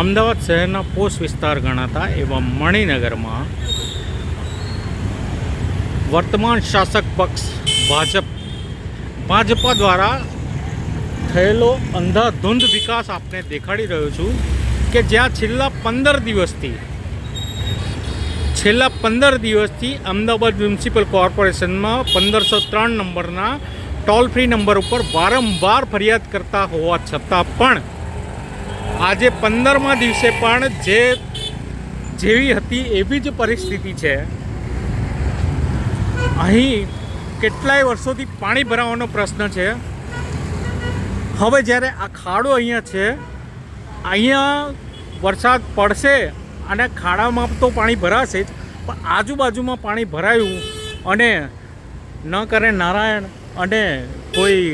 અમદાવાદ શહેરના પોષ વિસ્તાર ગણાતા એવા મણિનગરમાં વર્તમાન શાસક પક્ષ ભાજપ, ભાજપા દ્વારા થયેલો અંધાધૂંધ વિકાસ આપને દેખાડી રહ્યો છું કે જ્યાં છેલ્લા પંદર દિવસથી, છેલ્લા પંદર દિવસથી અમદાવાદ મ્યુનિસિપલ કોર્પોરેશનમાં પંદરસો ત્રણ નંબરના ટોલ ફ્રી નંબર ઉપર વારંવાર ફરિયાદ કરતા હોવા છતાં પણ આજે પંદરમા દિવસે પણ જે જેવી હતી એવી જ પરિસ્થિતિ છે. અહીં કેટલાય વર્ષોથી પાણી ભરાવાનો પ્રશ્ન છે. હવે જ્યારે આ ખાડો અહીંયા છે, અહીંયા વરસાદ પડશે અને ખાડામાં તો પાણી ભરાશે જ, પણ આજુબાજુમાં પાણી ભરાયું અને ન કરે નારાયણ અને કોઈ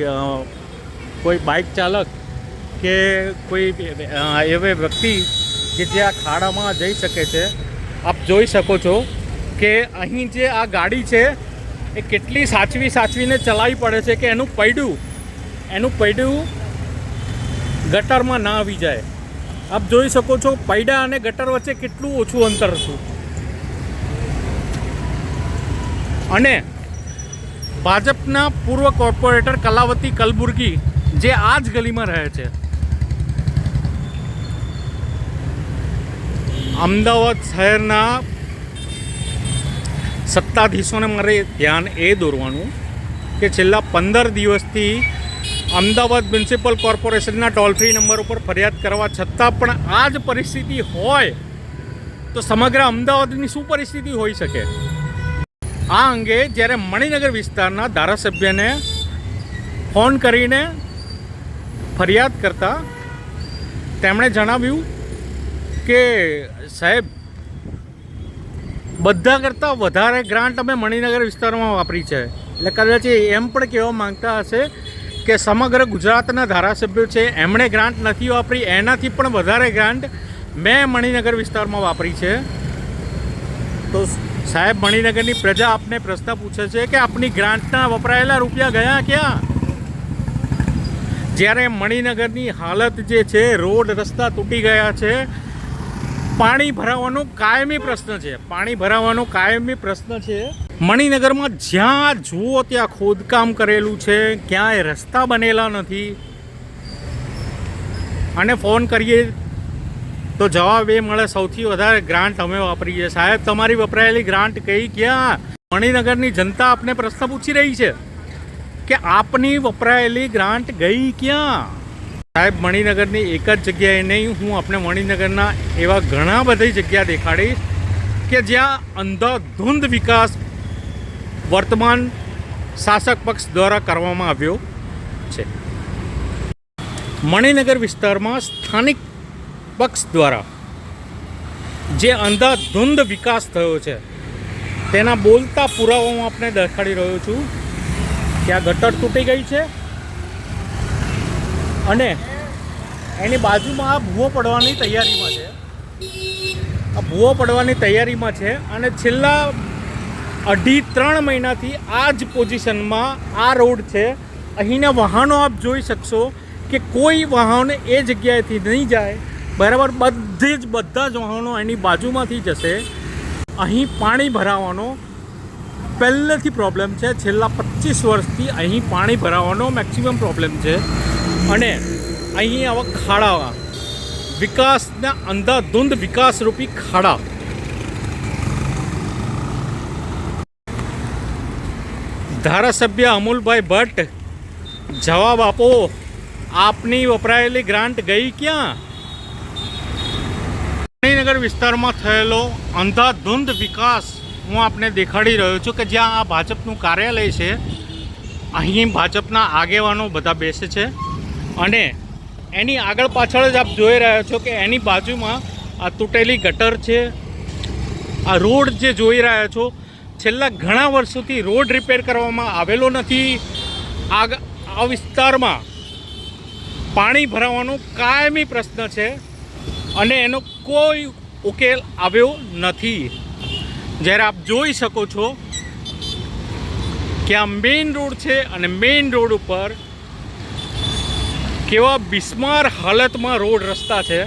કોઈ બાઇક ચાલક કે કોઈ એવે વ્યક્તિ કે જે આ ખાડામાં જઈ શકે છે, આપ જોઈ શકો છો કે અહીં જે આ ગાડી છે, એ કેટલી સાચવી સાચવીને ચલાવી પડે છે કે એનું પૈડું એનું પૈડું ગટરમાં ના આવી જાય. આપ જોઈ શકો છો પૈડા અને ગટર વચ્ચે કેટલું ઓછું અંતર હતું. અને ભાજપના પૂર્વ કોર્પોરેટર કલાવતી કલબુર્ગી જે આ જ ગલીમાં રહે છે. અમદાવાદ શહેરના સત્તાધીશોને મારે ધ્યાન એ દોરવાનું કે છેલ્લા પંદર દિવસથી અમદાવાદ મ્યુનિસિપલ કોર્પોરેશનના ટોલ ફ્રી નંબર ઉપર ફરિયાદ કરવા છતાં પણ આ જ પરિસ્થિતિ હોય તો સમગ્ર અમદાવાદની શું પરિસ્થિતિ હોઈ શકે? આ અંગે જ્યારે મણિનગર વિસ્તારના ધારાસભ્યને ફોન કરીને ફરિયાદ કરતા તેમણે જણાવ્યું કે સાહેબ, બધા કરતાં વધારે ગ્રાન્ટ અમે મણિનગર વિસ્તારમાં વાપરી છે. એટલે કદાચ એમ પણ કહેવા માંગતા હશે કે સમગ્ર ગુજરાતના ધારાસભ્યો છે, એમણે ગ્રાન્ટ નથી વાપરી, એનાથી પણ વધારે ગ્રાન્ટ મેં મણિનગર વિસ્તારમાં વાપરી છે. તો સાહેબ, મણિનગરની પ્રજા આપને પ્રશ્ન પૂછે છે કે આપની ગ્રાન્ટના વપરાયેલા રૂપિયા ગયા ક્યાં? જ્યારે મણિનગરની હાલત જે છે, રોડ, રસ્તા તૂટી ગયા છે પાણી ભરાવાનો કાયમી પ્રશ્ન છે. પાણી ભરાવાનો કાયમી પ્રશ્ન છે. મણિનગરમાં જ્યાં જુઓ ત્યાં ખોદકામ કરેલું છે. ક્યાંય રસ્તા બનેલા નથી. અને ફોન કરીએ તો જવાબ એ મળે સૌથી વધારે ગ્રાન્ટ અમે વાપરીએ. સાહેબ, તમારી વપરાયેલી ગ્રાન્ટ કઈ ક્યાં? મણિનગરની જનતા આપને પ્રશ્ન પૂછી રહી છે કે આપની વપરાયેલી ગ્રાન્ટ ગઈ ક્યાં? સાહેબ, મણિનગરની એક જ જગ્યાએ નહીં, હું આપણે મણિનગરના એવા ઘણા બધી જગ્યા દેખાડીશ કે જ્યાં અંધાધૂંધ વિકાસ વર્તમાન શાસક પક્ષ દ્વારા કરવામાં આવ્યો છે. મણિનગર વિસ્તારમાં સ્થાનિક પક્ષ દ્વારા જે અંધાધૂંધ વિકાસ થયો છે, તેના બોલતા પુરાવા હું આપણે દેખાડી રહ્યો છું કે આ ગટર તૂટી ગઈ છે. અને એની બાજુમાં આ ભૂવો પડવાની તૈયારીમાં છે. આ ભૂવો પડવાની તૈયારીમાં છે અને છેલ્લા અઢી ત્રણ મહિનાથી આ જ પોઝિશનમાં આ રોડ છે. અહીંના વાહનો આપ જોઈ શકશો કે કોઈ વાહન એ જગ્યાએથી નહીં જાય. બરાબર બધે જ બધા જ વાહનો એની બાજુમાંથી જશે. અહીં પાણી ભરાવાનો પહેલેથી પ્રોબ્લેમ છે. છેલ્લા પચીસ વર્ષથી અહીં પાણી ભરાવાનો મેક્સિમમ પ્રોબ્લેમ છે. અને અહીં આવા ખાડા વિકાસના અંધાધૂંધ વિકાસરૂપી ખાડા ધારાસભ્ય અમુલભાઈ ભટ્ટ, જવાબ આપો, આપની વપરાયેલી ગ્રાન્ટ ગઈ ક્યાં? ગાંધીનગર વિસ્તારમાં થયેલો અંધાધૂંધ વિકાસ હું આપને દેખાડી રહ્યો છું કે જ્યાં આ ભાજપનું કાર્યાલય છે. અહીં ભાજપના આગેવાનો બધા બેસે છે. અને એની આગળ પાછળ જ આપ જોઈ રહ્યા છો કે એની બાજુમાં આ તૂટેલી ગટર છે. આ રોડ જે જોઈ રહ્યા છો, છેલ્લા ઘણા વર્ષોથી રોડ રિપેર કરવામાં આવેલો નથી. આગ, આ વિસ્તારમાં પાણી ભરાવાનો કાયમી પ્રશ્ન છે અને એનો કોઈ ઉકેલ આવ્યો નથી. જ્યારે આપ જોઈ શકો છો કે આ મેઇન રોડ છે અને મેઇન રોડ ઉપર કેવા બિસ્માર હાલતમાં રોડ રસ્તા છે.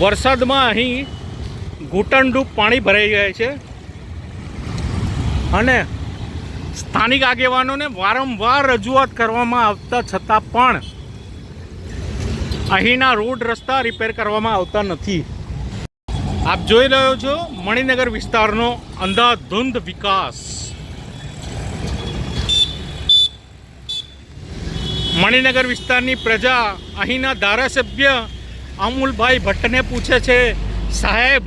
વરસાદમાં અહીં ઘૂંટણડૂબ પાણી ભરાઈ જાય છે. અને સ્થાનિક આગેવાનોને વારંવાર રજૂઆત કરવામાં આવતા છતાં પણ અહીંના રોડ રસ્તા રિપેર કરવામાં આવતા નથી. આપ જોઈ રહ્યો છો મણિનગર વિસ્તારનો અંધાધૂંધ વિકાસ. મણિનગર વિસ્તારની પ્રજા અહીંના ધારાસભ્ય અમુલભાઈ ભટ્ટને પૂછે છે, સાહેબ,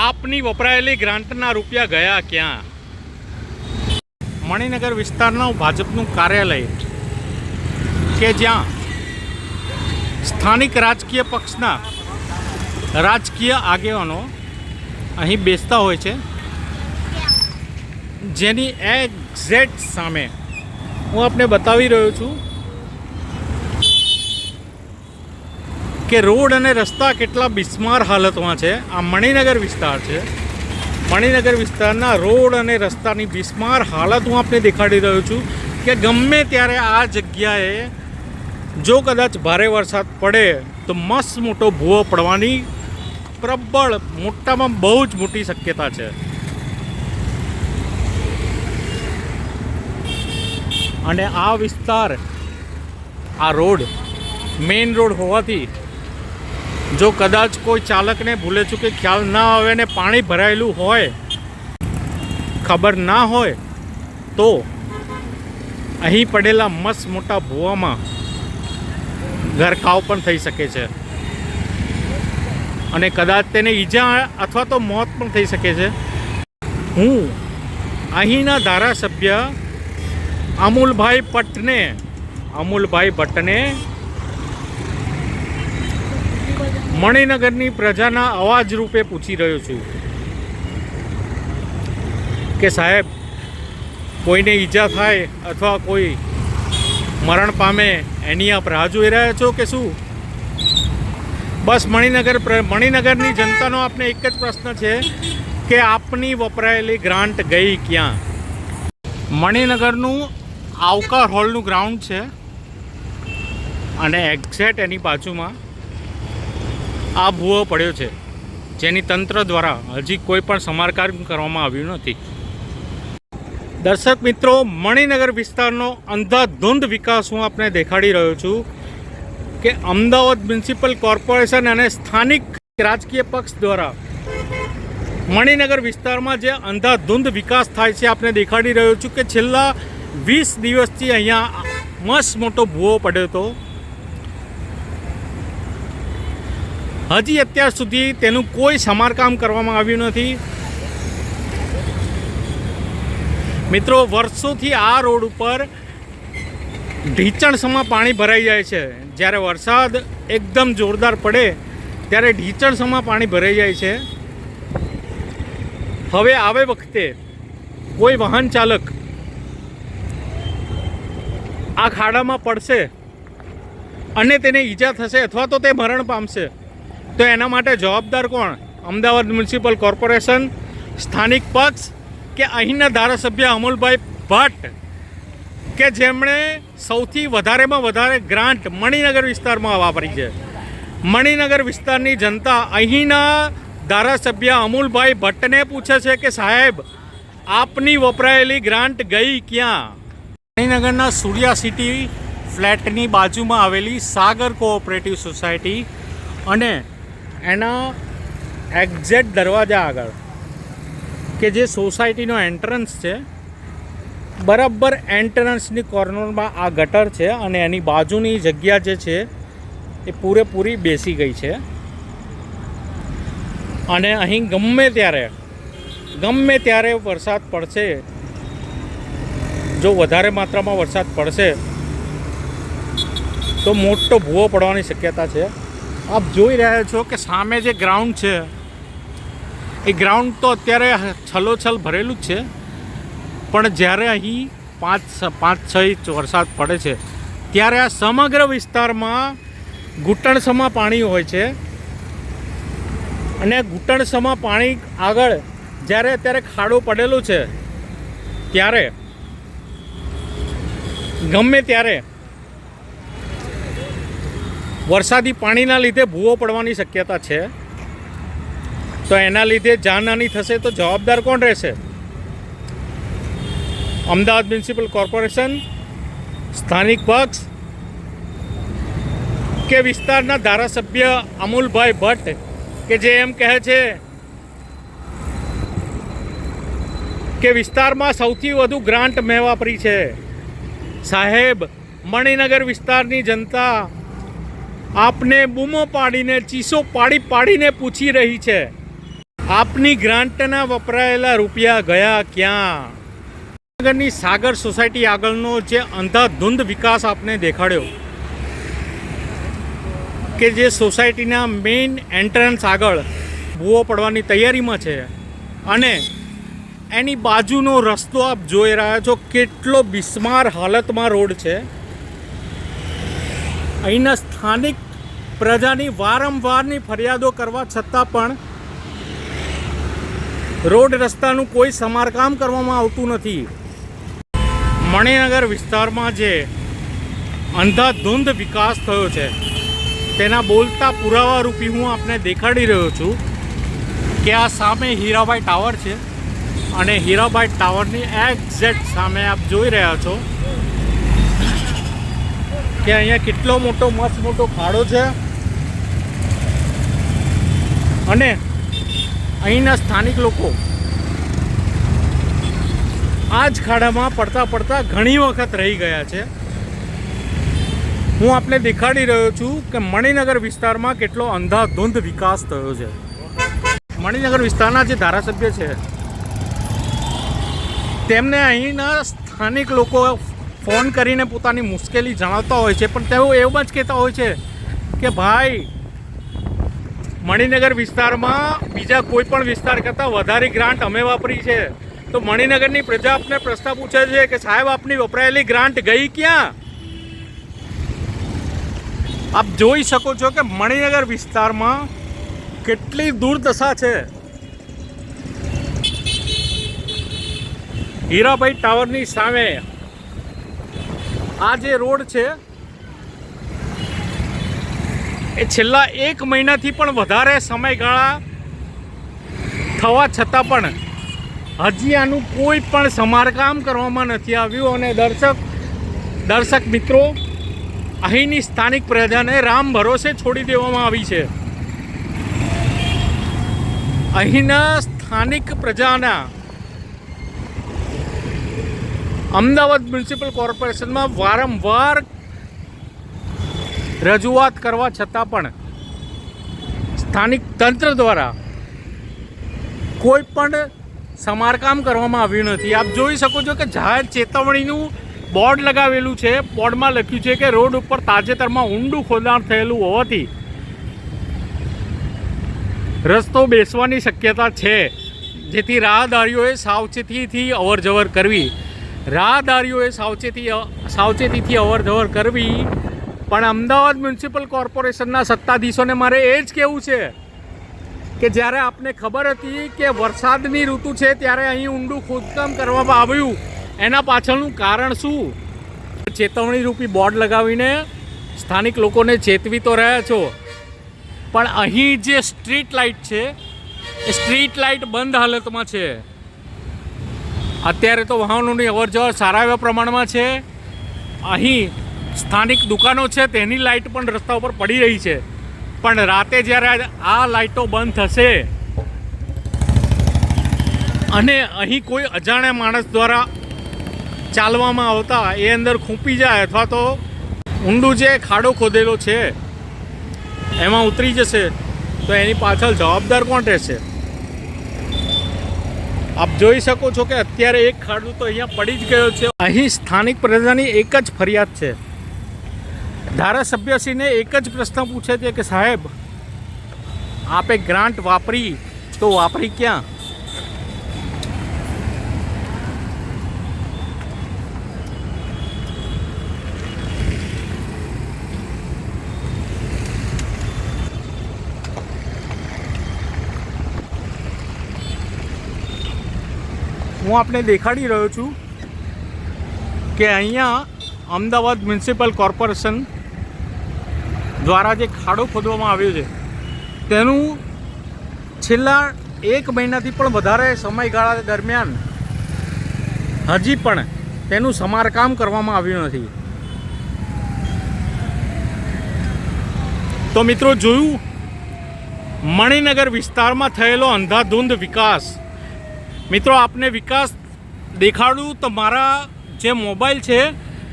આપની વપરાયેલી ગ્રાન્ટના રૂપિયા ગયા ક્યાં? મણિનગર વિસ્તારનું ભાજપનું કાર્યાલય કે જ્યાં સ્થાનિક રાજકીય પક્ષના રાજકીય આગેવાનો અહીં બેસતા હોય છે. જેની એક્ઝેક્ટ સામે હું આપને બતાવી રહ્યો છું કે રોડ અને રસ્તા કેટલા બિસ્માર હાલતમાં છે. આ મણિનગર વિસ્તાર છે. મણિનગર વિસ્તારના રોડ અને રસ્તાની બિસ્માર હાલત હું આપને દેખાડી રહ્યો છું કે ગમે ત્યારે આ જગ્યાએ જો કદાચ ભારે વરસાદ પડે તો મસ્ત મોટો ભૂવો પડવાની પ્રબળ મોટામાં બહુ જ મોટી શક્યતા છે. અને આ વિસ્તાર, આ રોડ, મેઇન રોડ હોવાથી જો કદાચ કોઈ ચાલકને ભૂલે ચૂકે ખ્યાલ ના આવે ને પાણી ભરાયેલું હોય, ખબર ના હોય, તો અહીં પડેલા મસ્ત મોટા ભૂવામાં ગરકાવ પણ થઈ શકે છે. અને કદાચ તેને ઈજા અથવા તો મોત પણ થઈ શકે છે. હું અહીંના ધારાસભ્ય અમૂલભાઈ પટને અમુલભાઈ ભટ્ટને મણિનગરની પ્રજાના અવાજ રૂપે પૂછી રહ્યો છું. કે સાહેબ, કોઈને ઈજા થાય અથવા કોઈ મરણ પામે એની આપ રાહ જોઈ રહ્યા છો કે શું? બસ મણિનગર મણિનગરની જનતાનો આપને એક જ પ્રશ્ન છે કે આપની વપરાયેલી ગ્રાન્ટ ગઈ ક્યાં? મણિનગરનું આવકાર હોલનું ગ્રાઉન્ડ છે. અને એક્ઝેક્ટ એની બાજુમાં આ ભૂવો પડ્યો છે. જેની તંત્ર દ્વારા હજી કોઈ પણ સમારકામ કરવામાં આવ્યું નથી. દર્શક મિત્રો, મણિનગર વિસ્તારનો અંધાધૂંધ વિકાસ હું આપને દેખાડી રહ્યો છું કે અમદાવાદ મ્યુનિસિપલ કોર્પોરેશન અને સ્થાનિક રાજકીય પક્ષ દ્વારા મણિનગર વિસ્તારમાં જે અંધાધૂંધ વિકાસ થાય છે, આપને દેખાડી રહ્યો છું કે છેલ્લા વીસ દિવસથી અહીંયા મસ્ત મોટો ભૂવો પડ્યો હતો. હજી અત્યાર સુધી તેનું કોઈ સમારકામ કરવામાં આવ્યું નથી. મિત્રો, વર્ષોથી આ રોડ ઉપર ઢીચણસમાં પાણી ભરાઈ જાય છે. જ્યારે વરસાદ એકદમ જોરદાર પડે, ત્યારે ઢીચણસમાં પાણી ભરાઈ જાય છે. હવે આવે વખતે કોઈ વાહન ચાલક આ ખાડામાં પડશે અને તેને ઈજા થશે અથવા તો તે મરણ પામશે. તો એના માટે જવાબદાર કોણ? અમદાવાદ મ્યુનિસિપલ કોર્પોરેશન, સ્થાનિક પક્ષ કે અહીંના ધારાસભ્ય અમુલભાઈ ભટ્ટ? કે જેમણે સૌથી વધારેમાં વધારે ગ્રાન્ટ મણિનગર વિસ્તારમાં વાપરી છે? મણિનગર વિસ્તારની જનતા અહીંના ધારાસભ્ય અમુલભાઈ ભટ્ટને પૂછે છે કે સાહેબ, આપની વપરાયેલી ગ્રાન્ટ ગઈ ક્યાં? મણિનગરના સૂર્યા સિટી ફ્લેટની બાજુમાં આવેલી સાગર કોઓપરેટિવ સોસાયટી અને એના એક્ઝેક્ટ દરવાજા આગળ, કે જે સોસાયટીનો એન્ટ્રન્સ છે, બરાબર એન્ટ્રન્સની કોર્નરમાં આ ગટર છે અને એની બાજુની જગ્યા જે છે, એ પૂરેપૂરી બેસી ગઈ છે. અને અહીં ગમે ત્યારે ગમે ત્યારે વરસાદ પડશે, જો વધારે માત્રામાં વરસાદ પડશે, તો મોટો ભૂવો પડવાની શક્યતા છે. આપ જોઈ રહ્યા છો કે સામે જે ગ્રાઉન્ડ છે, એ ગ્રાઉન્ડ તો અત્યારે છલોછલ ભરેલું જ છે, પણ જ્યારે અહીં પાંચ પાંચ છ ઇંચ વરસાદ પડે છે, ત્યારે આ સમગ્ર વિસ્તારમાં ઘૂંટણસમાં પાણી હોય છે. અને ઘૂંટણસમાં પાણી આગળ જ્યારે અત્યારે ખાડો પડેલો છે, ત્યારે ગમે ત્યારે વરસાદી પાણીના લીધે ભૂવો પડવાની શક્યતા છે. તો એના લીધે જાનહાની થશે તો જવાબદાર કોણ રહેશે? અમદાવાદ મ્યુનિસિપલ કોર્પોરેશન, સ્થાનિક પક્ષ કે વિસ્તારના ધારાસભ્ય અમુલભાઈ ભટ્ટ કે જે એમ કહે છે કે વિસ્તારમાં સૌથી વધુ ગ્રાન્ટ મેં વાપરી છે. સાહેબ, મણિનગર વિસ્તારની જનતા આપને બૂમો પાડીને, ચીસો પાડી પાડીને પૂછી રહી છે. આપની ગ્રાન્ટના વપરાયેલા રૂપિયા ગયા ક્યાં? નગરની સાગર સોસાયટી આગળનો જે અંધાધૂંધ વિકાસ આપને દેખાડ્યો, કે જે સોસાયટીના મેઇન એન્ટ્રન્સ આગળ ભૂવો પડવાની તૈયારીમાં છે. અને એની બાજુનો રસ્તો આપ જોઈ રહ્યા છો, કેટલો બિસ્માર હાલતમાં રોડ છે. અહીંના સ્થાનિક પ્રજાની વારંવારની ફરિયાદો કરવા છતાં પણ રોડ રસ્તાનું કોઈ સમારકામ કરવામાં આવતું નથી. મણિનગર વિસ્તારમાં જે અંધાધૂંધ વિકાસ થયો છે, તેના બોલતા પુરાવા રૂપી હું આપને દેખાડી રહ્યો છું કે આ સામે હીરાબાઈ ટાવર છે અને હીરાબાઈ ટાવરની એક્ઝેક્ટ સામે આપ જોઈ રહ્યા છો. કે અહીંયા કેટલો મોટો, મસ્ત મોટો ખાડો છે. અને અહીંના સ્થાનિક લોકો આ જ ખાડામાં પડતા પડતા ઘણી વખત રહી ગયા છે. હું આપને દેખાડી રહ્યો છું કે મણિનગર વિસ્તારમાં કેટલો અંધાધૂંધ વિકાસ થયો છે. મણિનગર વિસ્તારના જે ધારાસભ્ય છે, તેમને અહીંના સ્થાનિક લોકો ફોન કરીને પોતાની મુશ્કેલી જણાવતા હોય છે, પણ તેઓ એવું જ કહેતા હોય છે કે ભાઈ, મણિનગર વિસ્તારમાં બીજા કોઈ પણ વિસ્તાર કરતાં વધારે ગ્રાન્ટ અમે વાપરી છે. તો મણિનગરની પ્રજા આપને પ્રશ્ન પૂછે છે કે સાહેબ, આપની વપરાયેલી ગ્રાન્ટ ગઈ ક્યાં? આપ જોઈ શકો છો કે મણિનગર વિસ્તારમાં કેટલી દુર્દશા છે. હીરાભાઈ ટાવરની સામે આ જે રોડ છે, એ છેલ્લા એક મહિનાથી પણ વધારે સમયગાળા થવા છતાં પણ હજી આનું કોઈ પણ સમારકામ કરવામાં નથી આવ્યું અને દર્શક દર્શક મિત્રો, અહીંની સ્થાનિક પ્રજાને રામ ભરોસે છોડી દેવામાં આવી છે. અહીંના સ્થાનિક પ્રજાના અમદાવાદ મ્યુનિસિપલ કોર્પોરેશનમાં વારંવાર રજૂઆત કરવા છતાં પણ સ્થાનિક તંત્ર દ્વારા કોઈ પણ સમારકામ કરવામાં આવ્યું નથી. આપ જોઈ શકો છો કે જાહેર ચેતવણીનું બોર્ડ લગાવેલું છે. બોર્ડમાં લખ્યું છે કે રોડ ઉપર તાજેતરમાં ઊંડું ખોદાણ થયેલું હોવાથી રસ્તો બેસવાની શક્યતા છે. જેથી રાહદારીઓએ સાવચેતીથી અવર જવર કરવી. રાહદારીઓએ સાવચેતી, સાવચેતીથી અવર જવર કરવી. પણ અમદાવાદ મ્યુનિસિપલ કોર્પોરેશનના સત્તાધીશોને મારે એ જ કહેવું છે કે જ્યારે આપને ખબર હતી કે વરસાદની ઋતુ છે ત્યારે અહીં ઊંડું ખોદકામ કરવામાં આવ્યું. એના પાછળનું કારણ શું? ચેતવણી રૂપી બોર્ડ લગાવીને સ્થાનિક લોકોને ચેતવી તો રહ્યા છો. પણ અહીં જે સ્ટ્રીટ લાઇટ છે, એ સ્ટ્રીટ લાઇટ બંધ હાલતમાં છે. અત્યારે તો વાહનોની અવર જવર સારા એવા પ્રમાણમાં છે. અહીં સ્થાનિક દુકાનો છે, તેની લાઇટ પણ રસ્તા ઉપર પડી રહી છે. પણ રાતે જ્યારે આ લાઇટો બંધ થશે અને અહીં કોઈ અજાણ્યા માણસ દ્વારા ચાલવામાં આવતા એ અંદર ખૂંપી જાય અથવા તો ઊંડું જે ખાડો ખોદેલો છે, એમાં ઉતરી જશે, તો એની પાછળ જવાબદાર કોણ રહેશે? આપ જોઈ શકો છો કે અત્યારે એક ખાડો તો અહીંયા પડી જ ગયો છે. અહીં સ્થાનિક પ્રજાની એક જ ફરિયાદ છે. ધારાસભ્યશ્રીને એક જ પ્રશ્ન પૂછે છે કે સાહેબ, આપે ગ્રાન્ટ વાપરી તો વાપરી ક્યાં? હું આપને દેખાડી રહ્યો છું કે અહીંયા અમદાવાદ મ્યુનિસિપલ કોર્પોરેશન દ્વારા જે ખાડો ખોદવામાં આવ્યો છે, તેનું છેલ્લા એક મહિનાથી પણ વધારે સમયગાળા દરમિયાન હજી પણ તેનું સમારકામ કરવામાં આવ્યું નથી. તો મિત્રો, જોયું? મણિનગર વિસ્તારમાં થયેલો અંધાધૂંધ વિકાસ મિત્રો, આપને વિકાસ દેખાડું તો મારા જે મોબાઈલ છે,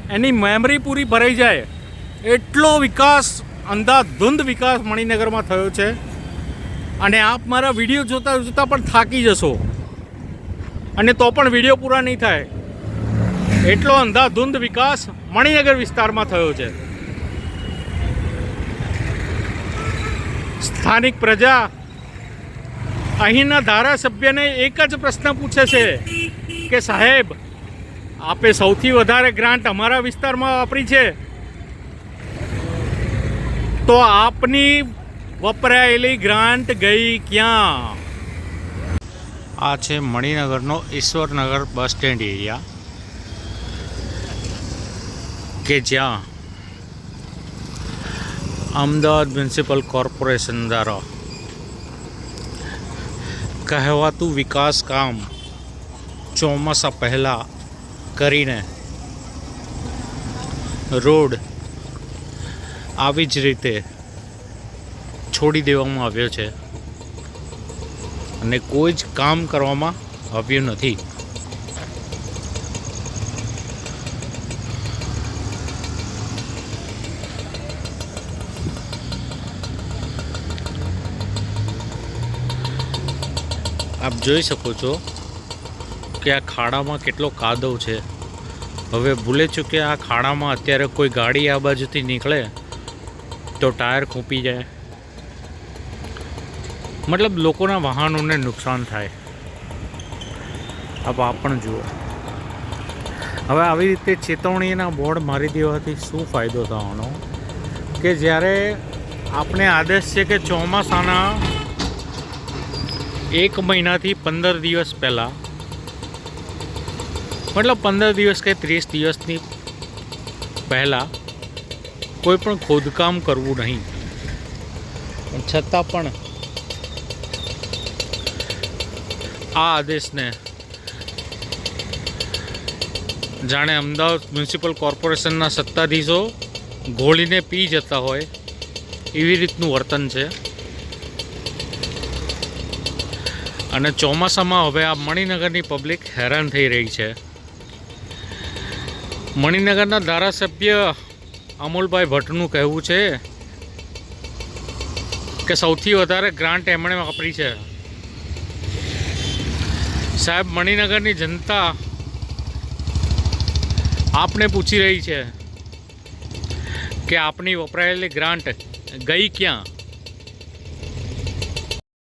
એની મેમરી પૂરી ભરાઈ જાય. એટલો વિકાસ, અંધાધૂંધ વિકાસ મણિનગરમાં થયો છે. અને આપ મારા વીડિયો જોતા જોતા પણ થાકી જશો. અને તો પણ વીડિયો પૂરા નહીં થાય. એટલો અંધાધૂંધ વિકાસ મણિનગર વિસ્તારમાં થયો છે. સ્થાનિક પ્રજા અહીંના ધારાસભ્યને એક જ પ્રશ્ન પૂછે છે કે સાહેબ, આપે સૌથી વધારે ગ્રાન્ટ અમારા વિસ્તારમાં વાપરી છે. તો આપની વપરાયેલી ગ્રાન્ટ ગઈ ક્યાં? આ છે મણિનગરનો ઈશ્વરનગર બસ સ્ટેન્ડ એરિયા. કે જ્યાં અમદાવાદ મ્યુનિસિપલ કોર્પોરેશન દ્વારા કહેવાતું વિકાસ કામ ચોમાસા પહેલાં કરીને રોડ આવી જ રીતે છોડી દેવામાં આવ્યો છે. અને કોઈ જ કામ કરવામાં આવ્યું નથી. આપ જોઈ શકો છો કે આ ખાડામાં કેટલો કાદવ છે. હવે ભૂલે ચૂકે આ ખાડામાં અત્યારે કોઈ ગાડી આ બાજુથી નીકળે તો ટાયર ખૂંપી જાય. મતલબ લોકોના વાહનોને નુકસાન થાય. આપ આ પણ જુઓ. હવે આવી રીતે ચેતવણીના બોર્ડ મારી દેવાથી શું ફાયદો થવાનો? કે જ્યારે આપણે આદેશ છે કે ચોમાસાના એક મહિનાથી પંદર દિવસ પહેલાં. મતલબ પંદર દિવસ કે ત્રીસ દિવસની પહેલાં કોઈ પણ ખોદકામ કરવું નહીં. છતાં પણ આ આદેશને જાણે અમદાવાદ મ્યુનિસિપલ કોર્પોરેશનના સત્તાધીશો ઘોળીને પી જતા હોય એવી રીતનું વર્તન છે. અને ચોમાસામાં હવે આ મણિનગરની પબ્લિક હેરાન થઈ રહી છે. મણિનગરના ધારાસભ્ય અમોલભાઈ ભટ્ટનું કહેવું છે કે સૌથી વધારે ગ્રાન્ટ એમણે વાપરી છે. સાહેબ, મણિનગરની જનતા આપને પૂછી રહી છે કે આપની વપરાયેલી ગ્રાન્ટ ગઈ ક્યાં?